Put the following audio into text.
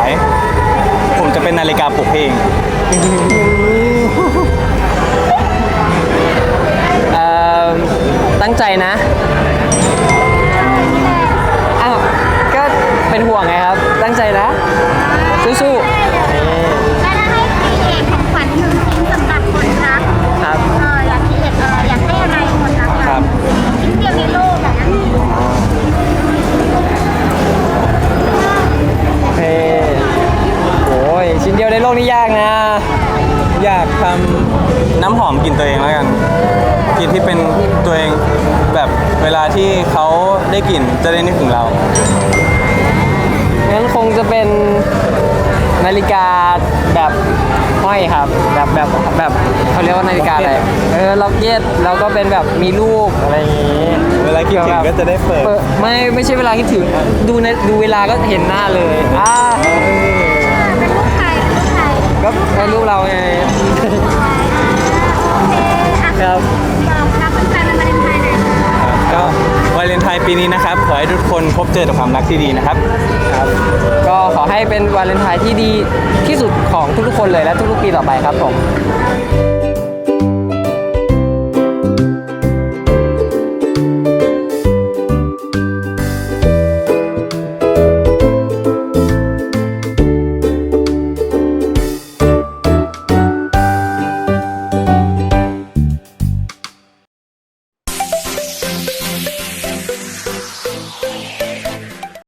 าย ผมจะเป็นนาฬิกาปลุกเองตั้งใจนะอ้าวก็เป็นห่วงไงครับ ตั้งใจนะสู้ๆ นเดียวในโลกนี่ยากนะ อยากทำน้ำหอมกลิ่นตัวเองแล้วกันกลิ่นที่เป็นตัวเองแบบเวลาที่เขาได้กลิ่นจะได้นึกถึงเรา งั้นคงจะเป็นนาฬิกาแบบห้อยครับ แบบแบบแบบเขาเรียกว่านาฬิกาอะไร เออล็อกเก็ตแล้วก็เป็นแบบมีรูปอะไรอย่างงี้เวลาคิดถึงก็จะได้เปิดไม่ไม่ใช่เวลาคิดถึง ดูในดูเวลาก็เห็นหน้าเลยอ่า ปีนี้นะครับ ขอให้ทุกคนพบเจอแต่ความรักที่ดีนะครับ ครับ ก็ขอให้เป็นวาเลนไทน์ที่ดีที่สุดของทุกๆคนเลยและทุกๆปีต่อไปครับผม